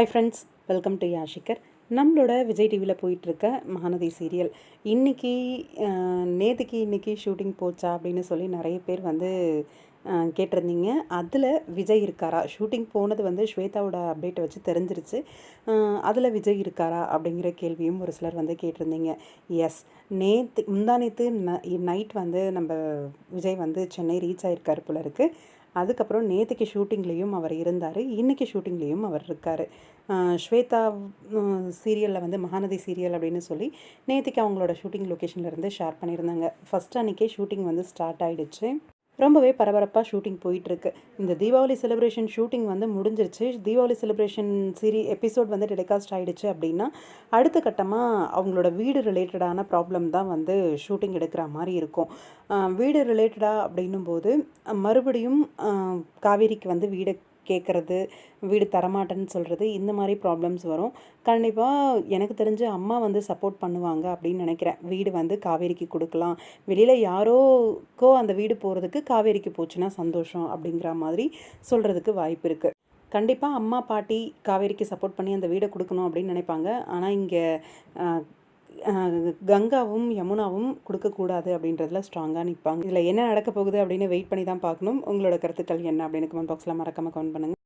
Hi friends welcome to யாஷிகர் நம்மளோட விஜய் டிவியில் போயிட்டுருக்க மகாநதி சீரியல் இன்றைக்கி நேற்றுக்கு இன்றைக்கி ஷூட்டிங் போச்சா அப்படின்னு சொல்லி நிறைய பேர் வந்து கேட்டிருந்தீங்க. அதில் விஜய் இருக்காரா? ஷூட்டிங் போனது வந்து ஸ்வேதாவோட அப்டேட்டை வச்சு தெரிஞ்சிருச்சு. அதில் விஜய் இருக்காரா அப்படிங்கிற கேள்வியும் ஒரு சிலர் வந்து கேட்டிருந்தீங்க. எஸ் நேற்று முந்தா நேற்று நைட் வந்து நம்ம விஜய் வந்து சென்னை ரீச் ஆகிருக்காரு போல இருக்குது அதுக்கப்புறம் நேற்றுக்கு ஷூட்டிங்லேயும் அவர் இருந்தார் இன்றைக்கி ஷூட்டிங்லேயும் அவர் இருக்கார். ஸ்வேதா சீரியலில் வந்து மகாநதி சீரியல் அப்படின்னு சொல்லி நேற்றுக்கு அவங்களோட ஷூட்டிங் லொக்கேஷன்லேருந்து ஷேர் பண்ணியிருந்தாங்க. ஃபஸ்ட் அன்றைக்கே ஷூட்டிங் வந்து ஸ்டார்ட் ஆகிடுச்சு ரொம்பவே பரபரப்பாக ஷூட்டிங் போயிட்டுருக்கு. இந்த தீபாவளி செலிப்ரேஷன் ஷூட்டிங் வந்து முடிஞ்சிருச்சு. தீபாவளி செலிப்ரேஷன் சீரி எபிசோட் வந்து டெலிகாஸ்ட் ஆகிடுச்சு அப்படின்னா அடுத்த கட்டமாக அவங்களோட வீடு ரிலேட்டடான ப்ராப்ளம் தான் வந்து ஷூட்டிங் எடுக்கிற மாதிரி இருக்கும். வீடு ரிலேட்டடாக அப்படின்னும் போது மறுபடியும் காவேரிக்கு வந்து வீடு கேட்குறது வீடு தரமாட்டேன்னு சொல்கிறது இந்த மாதிரி ப்ராப்ளம்ஸ் வரும். கண்டிப்பாக எனக்கு தெரிஞ்சு அம்மா வந்து சப்போர்ட் பண்ணுவாங்க அப்படின்னு நினைக்கிறேன். வீடு வந்து காவேரிக்கு கொடுக்கலாம். வெளியில் யாரோக்கோ அந்த வீடு போகிறதுக்கு காவேரிக்கு போச்சுன்னா சந்தோஷம் அப்படிங்கிற மாதிரி சொல்கிறதுக்கு வாய்ப்பு இருக்குது கண்டிப்பாக அம்மா பாட்டி காவேரிக்கு சப்போர்ட் பண்ணி அந்த வீடை கொடுக்கணும் அப்படின்னு நினைப்பாங்க. ஆனால் இங்கே கங்காவும் யமுனாவும் கொடுக்கக்கூடாது அப்படின்றதுல ஸ்ட்ராங்காக நிற்பாங்க இதில் என்ன நடக்க போகுது அப்படின்னு வெயிட் பண்ணி தான் பார்க்கணும். உங்களோட கருத்துக்கள் என்ன அப்படின்னு கமெண்ட் பாக்ஸில் மறக்காமல் கமெண்ட் பண்ணுங்கள்